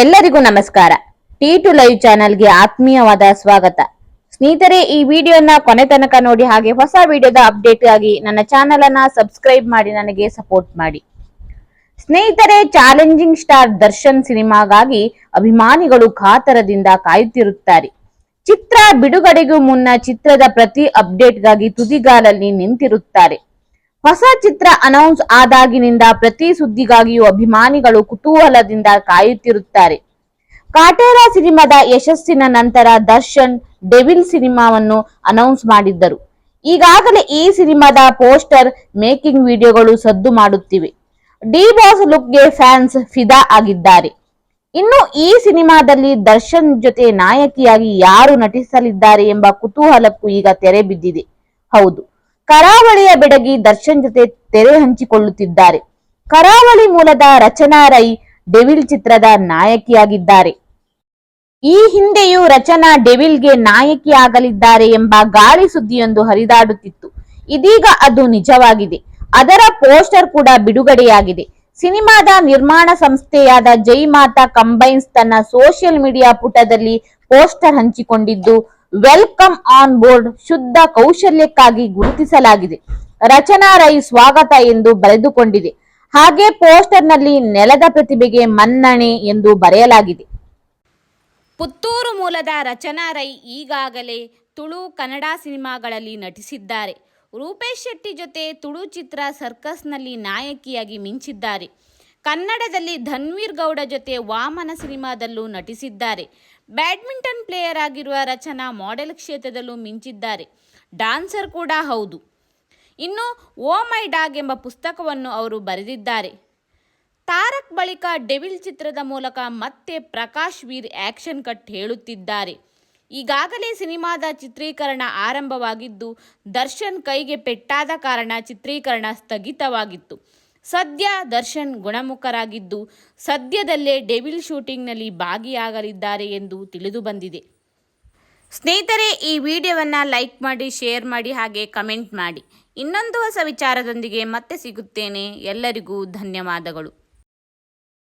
ಎಲ್ಲರಿಗೂ ನಮಸ್ಕಾರ. T to live ಚಾನೆಲ್ಗೆ ಆತ್ಮೀಯವಾದ ಸ್ವಾಗತ. ಸ್ನೇಹಿತರೆ, ಈ ವಿಡಿಯೋನ ಕೊನೆ ತನಕ ನೋಡಿ ಹಾಗೆ ಹೊಸ ವಿಡಿಯೋದ ಅಪ್ಡೇಟ್ ಆಗಿ ನನ್ನ ಚಾನೆಲ್ ಅನ್ನ ಸಬ್ಸ್ಕ್ರೈಬ್ ಮಾಡಿ ನನಗೆ ಸಪೋರ್ಟ್ ಮಾಡಿ. ಸ್ನೇಹಿತರೆ, ಚಾಲೆಂಜಿಂಗ್ ಸ್ಟಾರ್ ದರ್ಶನ್ ಸಿನಿಮಾಗಾಗಿ ಅಭಿಮಾನಿಗಳು ಕಾತರದಿಂದ ಕಾಯುತ್ತಿರುತ್ತಾರೆ. ಚಿತ್ರ ಬಿಡುಗಡೆಗೂ ಮುನ್ನ ಚಿತ್ರದ ಪ್ರತಿ ಅಪ್ಡೇಟ್ಗಾಗಿ ತುದಿಗಾಲಲ್ಲಿ ನಿಂತಿರುತ್ತಾರೆ. ಹೊಸ ಚಿತ್ರ ಅನೌನ್ಸ್ ಆದಾಗಿನಿಂದ ಪ್ರತಿ ಸುದ್ದಿಗಾಗಿಯೂ ಅಭಿಮಾನಿಗಳು ಕುತೂಹಲದಿಂದ ಕಾಯುತ್ತಿರುತ್ತಾರೆ. ಕಾಟೇರ ಸಿನಿಮಾದ ಯಶಸ್ಸಿನ ನಂತರ ದರ್ಶನ್ ಡೆವಿಲ್ ಸಿನಿಮಾವನ್ನು ಅನೌನ್ಸ್ ಮಾಡಿದ್ದರು. ಈಗಾಗಲೇ ಈ ಸಿನಿಮಾದ ಪೋಸ್ಟರ್ ಮೇಕಿಂಗ್ ವಿಡಿಯೋಗಳು ಸದ್ದು ಮಾಡುತ್ತಿವೆ. ಡಿ ಬಾಸ್ ಲುಕ್ಗೆ ಫ್ಯಾನ್ಸ್ ಫಿದಾ ಆಗಿದ್ದಾರೆ. ಇನ್ನು ಈ ಸಿನಿಮಾದಲ್ಲಿ ದರ್ಶನ್ ಜೊತೆ ನಾಯಕಿಯಾಗಿ ಯಾರು ನಟಿಸಲಿದ್ದಾರೆ ಎಂಬ ಕುತೂಹಲಕ್ಕೂ ಈಗ ತೆರೆ ಬಿದ್ದಿದೆ. ಹೌದು. ಕರಾವಳಿಯ ಬೆಡಗಿ ದರ್ಶನ್ ಜೊತೆ ತೆರೆ ಹಂಚಿಕೊಳ್ಳುತ್ತಿದ್ದಾರೆ. ಕರಾವಳಿ ಮೂಲದ ರಚನಾ ರೈ ಡೆವಿಲ್ ಚಿತ್ರದ ನಾಯಕಿಯಾಗಿದ್ದಾರೆ. ಈ ಹಿಂದೆಯೂ ರಚನಾ ಡೆವಿಲ್ಗೆ ನಾಯಕಿಯಾಗಲಿದ್ದಾರೆ ಎಂಬ ಗಾಳಿ ಸುದ್ದಿಯೊಂದು ಹರಿದಾಡುತ್ತಿತ್ತು. ಇದೀಗ ಅದು ನಿಜವಾಗಿದೆ. ಅದರ ಪೋಸ್ಟರ್ ಕೂಡ ಬಿಡುಗಡೆಯಾಗಿದೆ. ಸಿನಿಮಾದ ನಿರ್ಮಾಣ ಸಂಸ್ಥೆಯಾದ ಜೈ ಮಾತಾ ಕಂಬೈನ್ಸ್ ತನ್ನ ಸೋಷಿಯಲ್ ಮೀಡಿಯಾ ಪುಟದಲ್ಲಿ ಪೋಸ್ಟರ್ ಹಂಚಿಕೊಂಡಿದ್ದು ವೆಲ್ಕಮ್ ಆನ್ ಬೋರ್ಡ್ ಶುದ್ಧ ಕೌಶಲ್ಯಕ್ಕಾಗಿ ಗುರುತಿಸಲಾಗಿದೆ. ರಚನಾ ರೈ ಸ್ವಾಗತ ಎಂದು ಬರೆದುಕೊಂಡಿದೆ. ಹಾಗೆ ಪೋಸ್ಟರ್ನಲ್ಲಿ ನೆಲದ ಪ್ರತಿಭೆಗೆ ಮನ್ನಣೆ ಎಂದು ಬರೆಯಲಾಗಿದೆ. ಪುತ್ತೂರು ಮೂಲದ ರಚನಾ ರೈ ಈಗಾಗಲೇ ತುಳು ಕನ್ನಡ ಸಿನಿಮಾಗಳಲ್ಲಿ ನಟಿಸಿದ್ದಾರೆ. ರೂಪೇಶ್ ಶೆಟ್ಟಿ ಜೊತೆ ತುಳು ಚಿತ್ರ ಸರ್ಕಸ್ನಲ್ಲಿ ನಾಯಕಿಯಾಗಿ ಮಿಂಚಿದ್ದಾರೆ. ಕನ್ನಡದಲ್ಲಿ ಧನ್ವೀರ್ ಗೌಡ ಜೊತೆ ವಾಮನ ಸಿನಿಮಾದಲ್ಲೂ ನಟಿಸಿದ್ದಾರೆ. ಬ್ಯಾಡ್ಮಿಂಟನ್ ಪ್ಲೇಯರ್ ಆಗಿರುವ ರಚನಾ ಮಾಡೆಲ್ ಕ್ಷೇತ್ರದಲ್ಲೂ ಮಿಂಚಿದ್ದಾರೆ. ಡಾನ್ಸರ್ ಕೂಡ ಹೌದು. ಇನ್ನು ಓ ಮೈ ಡಾಗ್ ಎಂಬ ಪುಸ್ತಕವನ್ನು ಅವರು ಬರೆದಿದ್ದಾರೆ. ತಾರಕ್ ಬಳಿಕ ಡೆವಿಲ್ ಚಿತ್ರದ ಮೂಲಕ ಮತ್ತೆ ಪ್ರಕಾಶ್ ವೀರ್ ಆಕ್ಷನ್ ಕಟ್ ಹೇಳುತ್ತಿದ್ದಾರೆ. ಈಗಾಗಲೇ ಸಿನಿಮಾದ ಚಿತ್ರೀಕರಣ ಆರಂಭವಾಗಿದ್ದು, ದರ್ಶನ್ ಕೈಗೆ ಪೆಟ್ಟಾದ ಕಾರಣ ಚಿತ್ರೀಕರಣ ಸ್ಥಗಿತವಾಗಿತ್ತು. ಸದ್ಯ ದರ್ಶನ್ ಗುಣಮುಖರಾಗಿದ್ದು ಸದ್ಯದಲ್ಲೇ ಡೆವಿಲ್ ಶೂಟಿಂಗ್ನಲ್ಲಿ ಭಾಗಿಯಾಗಲಿದ್ದಾರೆ ಎಂದು ತಿಳಿದು ಬಂದಿದೆ. ಸ್ನೇಹಿತರೆ, ಈ ವಿಡಿಯೋವನ್ನು ಲೈಕ್ ಮಾಡಿ, ಶೇರ್ ಮಾಡಿ ಹಾಗೆ ಕಮೆಂಟ್ ಮಾಡಿ. ಇನ್ನೊಂದು ಹೊಸ ವಿಚಾರದೊಂದಿಗೆ ಮತ್ತೆ ಸಿಗುತ್ತೇನೆ. ಎಲ್ಲರಿಗೂ ಧನ್ಯವಾದಗಳು.